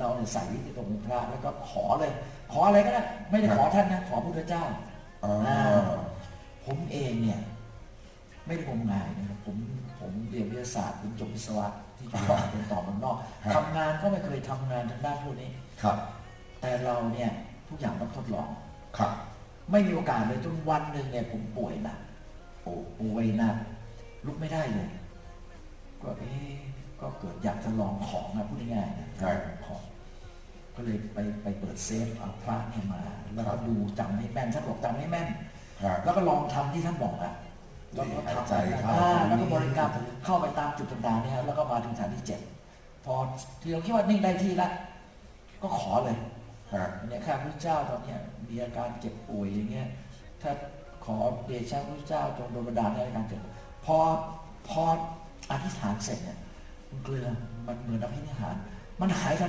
เราเนี่ยใส่ไว้ที่ตรงองค์พระแล้วก็ขอเลย ขออะไรก็ได้ไม่ได้ขอท่านนะขอพระพุทธเจ้าอ่าอ่าผมเองเนี่ย ไม่ได้งมงายนะครับผมผมเรียนวิทยาศาสตร์ผมจบวิศวะที่จุฬาเป็นต่อเมืองนอกทำงานก็ไม่เคยทำงานทางด้านพวกนี้ ครับ แต่เราเนี่ยทุกอย่างต้องทดลอง ครับ ไม่มีโอกาสเลยจนวันหนึ่งเนี่ยผมป่วยหนักโอ้ป่วยหนักลุกไม่ได้เลย ก็เอ๊ะก็เกิดอยากจะลองของนะพูดง่ายๆนะอยากลองของ ก็เลยไปไปเปิดเซฟเอาพระเนี่ยมา แล้วก็ดูจำให้แม่นท่านบอกจำให้แม่น ครับ แล้วก็ลองทำที่ท่านบอกอะแล้วก็หายทำใจเข้า อ่แล้วก็ตรงนี้บริกรรมเข้าไปตามจุดต่างๆเนี่ยครับแล้วก็มาถึงฐานที่เจ็ดพอที่เราคิดว่านิ่งได้ที่ละก็ขอเลย ครับ เนี่ยข้าพระเจ้าตอนเนี้ยมีอาการเจ็บป่วยอย่างเงี้ย ถ้าขอเดชะพระเจ้าจงโดนบันดาลให้อาการเจ็บพอพออธิษฐานเสร็จเนี่ยคุณเกลือมันเหมือนอภินิหาร มันหายทันที